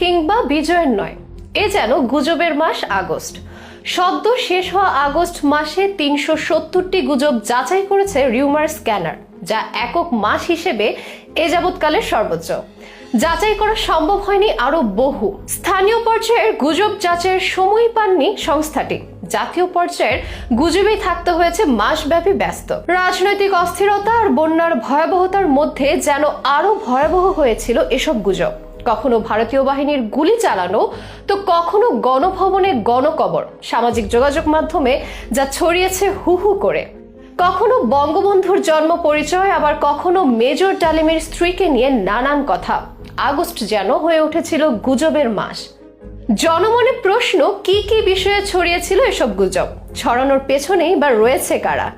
কিংবা বিজয়ের নয়। এ যেন গুজবের মাস আগস্ট। সদ্য শেষ হওয়া আগস্ট মাসে তিনশো সত্তরটি গুজব যাচাই করেছে রিউমার স্ক্যানার, যা একক মাস হিসেবে এ যাবৎকালের সর্বোচ্চ। যাচাই করা সম্ভব হয়নি আরও বহু। স্থানীয় পর্যায়ের গুজব যাচাইয়ের সময় পাননি সংস্থাটি। জাতীয় পর্যায়ের গুজবেই থাকতে হয়েছে মাসব্যাপী ব্যস্ত। রাজনৈতিক অস্থিরতা আর বন্যার ভয়াবহতার মধ্যে যেন আরও ভয়াবহ হয়েছিল এসব গুজব। কখনো ভারতীয় বাহিনীর গুলি চালানো, তো কখনো গণভবনে গণকবর, সামাজিক যোগাযোগ মাধ্যমে যা ছড়িয়েছে হু হু করে। কখনো বঙ্গবন্ধুর জন্ম পরিচয়, আবার কখনো মেজর ডালিমের স্ত্রীকে নিয়ে নানান কথা। আগস্ট যেন হয়ে উঠেছিল গুজবের মাস। জনমনে প্রশ্ন, কি কি বিষয়ে ছড়িয়েছিল এসব গুজব? ছড়ানোর পেছনেই বা রয়েছে কারা?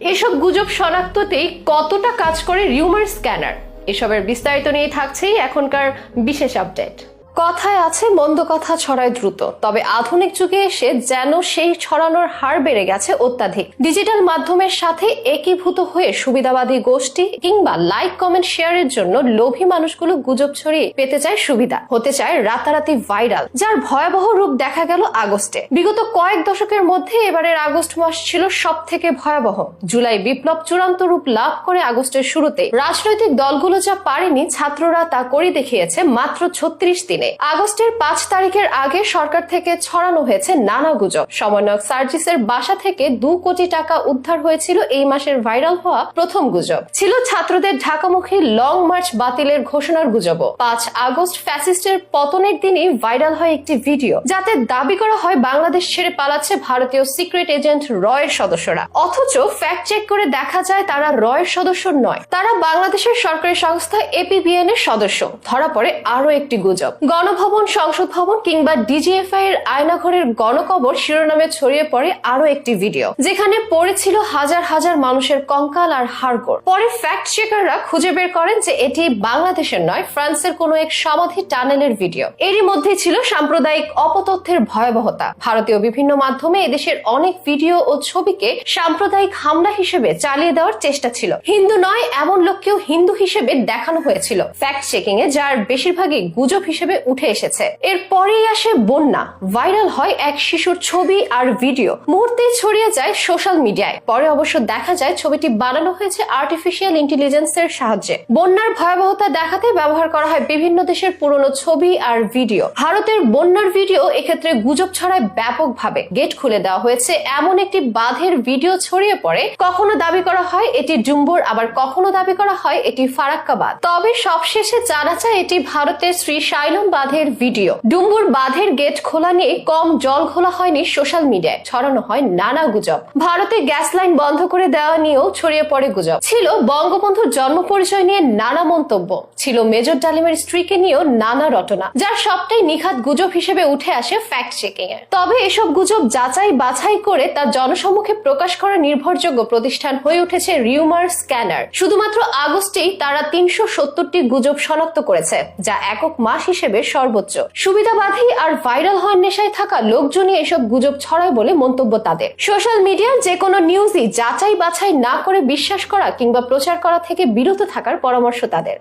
এসব গুজব শনাক্ততেই কতটা কাজ করে রিউমার স্ক্যানার? এসবের বিস্তারিত নিয়ে থাকছেই এখনকার বিশেষ আপডেট। কথায় আছে মন্দ কথা ছড়ায় দ্রুত। তবে আধুনিক যুগে এসে যেন সেই ছড়ানোর হার বেড়ে গেছে অত্যাধিক। ডিজিটাল মাধ্যমের সাথে একীভূত হয়ে সুবিধাবাদী গোষ্ঠী কিংবা লাইক, কমেন্ট, শেয়ারের জন্য লোভী মানুষগুলো গুজব ছড়িয়ে পেতে চায় সুবিধা। হতে চায় রাতারাতি ভাইরাল, যার ভয়াবহ রূপ দেখা গেল আগস্টে। বিগত কয়েক দশকের মধ্যে এবারের আগস্ট মাস ছিল সব থেকে ভয়াবহ। জুলাই বিপ্লব চূড়ান্ত রূপ লাভ করে আগস্টের শুরুতে। রাজনৈতিক দলগুলো যা পারেনি, ছাত্ররা তা করে দেখিয়েছে মাত্র ছত্রিশ দিনে। আগস্টের পাঁচ তারিখের আগে সরকার থেকে ছড়ানো হয়েছে নানা গুজব। সমন্বয়ক সার্জিসের বাসা থেকে দু কোটি টাকা উদ্ধার হয়েছিল এই মাসের ভাইরাল হওয়া প্রথম গুজব। ছিল ছাত্রদের ঢাকামুখী লং মার্চ বাতিলের ঘোষণার গুজব পাঁচ আগস্ট ফ্যাসিস্টের পতনের দিনই ভাইরাল হয় একটি ভিডিও। যাতে দাবি করা হয় বাংলাদেশ ছেড়ে পালাচ্ছে ভারতীয় সিক্রেট এজেন্ট রয়ের সদস্যরা। অথচ ফ্যাক্ট চেক করে দেখা যায় তারা রয়ের সদস্য নয়। তারা বাংলাদেশের সরকারি সংস্থা এপিবিএন এর সদস্য। ধরা পড়ে আরও একটি গুজব। গণভবন, সংসদ ভবন কিংবা ডিজিএফআই এর আয়নাঘরের গণকবর শিরোনামে ছড়িয়ে পড়ে আরও একটি ভিডিও, যেখানে পড়েছিল হাজার হাজার মানুষের কঙ্কাল আর হাড়গোড়। পরে ফ্যাক্ট চেকাররা খুঁজে বের করেন যে এটি বাংলাদেশের নয়, ফ্রান্সের কোনো এক সমাধি টানেলের ভিডিও। এরই মধ্যে ছিল সাম্প্রদায়িক অপতথ্যের ভয়াবহতা। ভারতীয় বিভিন্ন মাধ্যমে এদেশের অনেক ভিডিও ও ছবিকে সাম্প্রদায়িক হামলা হিসেবে চালিয়ে দেওয়ার চেষ্টা ছিল। হিন্দু নয়, এমন লোককেও হিন্দু হিসেবে দেখানো হয়েছিল। ফ্যাক্ট চেকিং এ যার বেশিরভাগই গুজব হিসেবে উঠে এসেছে। এরপরেই আসে বন্যা। ভাইরাল হয় এক শিশুর ছবি আর ভিডিও। মুহূর্তেই ছড়িয়ে যায় সোশ্যাল মিডিয়ায়। পরে অবশ্য দেখা যায় ছবিটি বানানো হয়েছে আর্টিফিশিয়াল ইন্টেলিজেন্সের সাহায্যে। বন্যার ভয়াবহতা দেখাতে ব্যবহার করা হয় বিভিন্ন দেশের পুরনো ছবি আর ভিডিও। ভারতের বন্যার ভিডিও এক্ষেত্রে গুজব ছড়ায় ব্যাপকভাবে। গেট খুলে দেওয়া হয়েছে। এমন একটি বাঁধের ভিডিও ছড়িয়ে পড়ে। কখনো দাবি করা হয় এটি ডুম্বুর, আবার কখনো দাবি করা হয় এটি ফারাক্কা বাঁধ তবে সবশেষে জানা যায় এটি ভারতের শ্রী শাইলম বাঁধের ভিডিও। ডুম্বুর বাঁধের গেট খোলা নিয়ে কম জল খোলা হয়নি সোশ্যাল মিডিয়ায়, ছড়ানো হয় নানা গুজব। ভারতে গ্যাস লাইন বন্ধ করে দেওয়া নিয়েও ছড়িয়ে পড়ে গুজব। ছিল বঙ্গবন্ধুর জন্ম পরিচয় নিয়ে নানা মন্তব্য, ছিল মেজর ডালিমের স্ত্রীকে নিয়েও নানা রটনা, যার সবটাই নিখাত গুজব হিসেবে উঠে আসে ফ্যাক্ট চেকিং এর তবে এসব গুজব যাচাই বাছাই করে তা জনসম্মুখে প্রকাশ করা নির্ভরযোগ্য প্রতিষ্ঠান হয়ে উঠেছে রিউমার স্ক্যানার শুধুমাত্র আগস্টেই তারা তিনশো সত্তরটি গুজব শনাক্ত করেছে, যা একক মাস হিসেবে সর্বোচ্চ। সুবিধাবাদী আর ভাইরাল হওয়ার নেশায় থাকা লোকজনই এসব গুজব ছড়ায় বলে মন্তব্য তাদের। সোশ্যাল মিডিয়ার যে কোনো নিউজই যাচাই বাছাই না করে বিশ্বাস করা কিংবা প্রচার করা থেকে বিরত থাকার পরামর্শ তাদের।